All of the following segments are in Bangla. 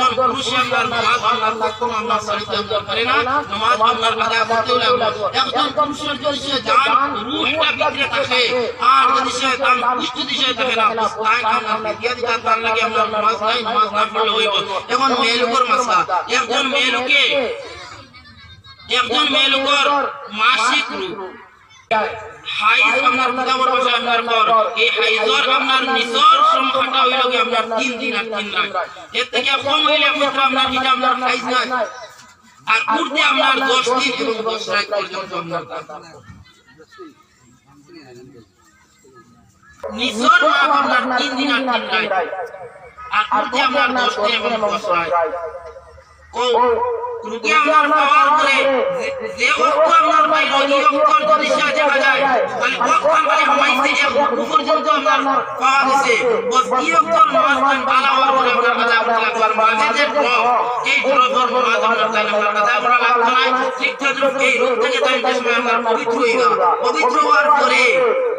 একজন পুরুষে আপনার নামাজ আপনার কখনো আপনার সারিতে আপনার পারে না নামাজ আপনার আদায় করতে লাগল একজন পুরুষের যদি সে জান রূহটা ভিতরে থাকে আর যদি সে তার পুষ্টি দিশে থাকে না তাই আপনার বিদ্যা দিতে তার লাগে আপনার নামাজ নাই নামাজ না পড়লে হইব এখন মেয়ে লোকের মাসলা একজন মেয়ে লোকে একজন মেয়ে লোকের মাসিক রূপ হাইজ আপনার কিতাবের ভাষায় আপনার পর এই হাইজর আপনার নিসর সংখ্যাটা হইল কি আপনার তিন দিন আর তিন রাত। এর থেকে কম হইলে মিত্র আপনার যেটা আপনার হাইজ নাই। আর উর্দে আপনার দশ দিন এবং দশ রাত পর্যন্ত আপনার নিসর মাপ আপনার তিন দিন আর তিন রাত। আর উর্দে আপনার দশ দিন এবং দশ রাত। ও রুগী আপনার পাওয়ার পরে যে- যে আপনার পাইল এই অর্থর যদি সে দেখা যায়। তাহলে অক্ষর মানে পর্যন্ত আপনার পাওয়া গেছে এই অর্থর নামাজ টাইম ভালো হওয়ার পরে আপনার কাছে আপনার লাগবার মাঝে যে ড্রপ এই ড্রপের নামাজ আপনার তাহলে আপনার কাছে আপনার লাগতো না ঠিক এই রূপ থেকে তাই সময় আপনার পবিত্র হইবা পবিত্র হওয়ার পরে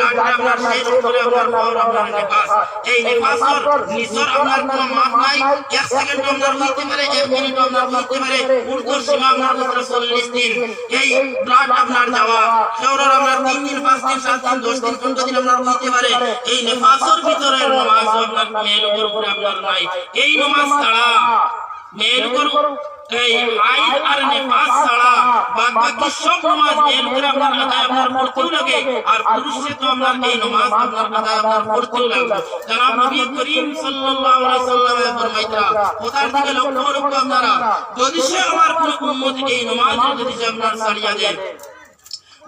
আপনার আপনার আপনার এই নেফাসের নিচর আপনার কোনো মাপ নাই এক সেকেন্ড আপনার হইতে পারে এক মিনিট আপনার হইতে পারে উর্দুর সীমা আপনার ভিতরে চল্লিশ দিন। এই ব্লাড আপনার যাওয়া সেওরার আপনার তিন দিন পাঁচ দিন সাত দিন দশ দিন পনেরো দিন আপনার হইতে পারে এই নেফাসের ভিতরে নমাজ আপনার মেয়ের উপর আপনার নাই। এই নমাজ ছাড়া মেয়ের উপর এই হাইদ আর নেফাস ছাড়া বাকি সব নামাজ মেয়ের উপর আপনার আদায় আপনার পড়তেও লাগে আর পুরুষে তো আপনার এই নামাজ আপনার আদায় আপনার লাগবে জনাব নবী করিম সাল্লাল্লাহু আলাইহি সাল্লামে ফরমাইতা কোথার দিকে লক্ষ্য করুন আপনারা? যদি সে আমার কোন উম্মত এই নামাজ যদি আপনার ছাড়িয়া দেয়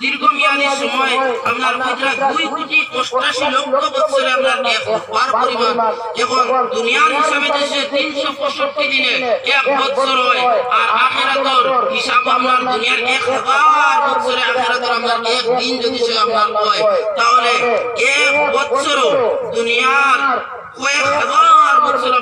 দীর্ঘমেয়াদী সময় আপনার কোটি লক্ষ বছরে আপনার দুনিয়ার হিসাবে তিনশো পঁয়ষট্টি দিনে এক বছর হয়, আর আপনার দুনিয়ার এক হাজার বছরে আপনার এক দিন যদি সে আপনার হয়, তাহলে এক বছর দুনিয়ার কয়েক হাজার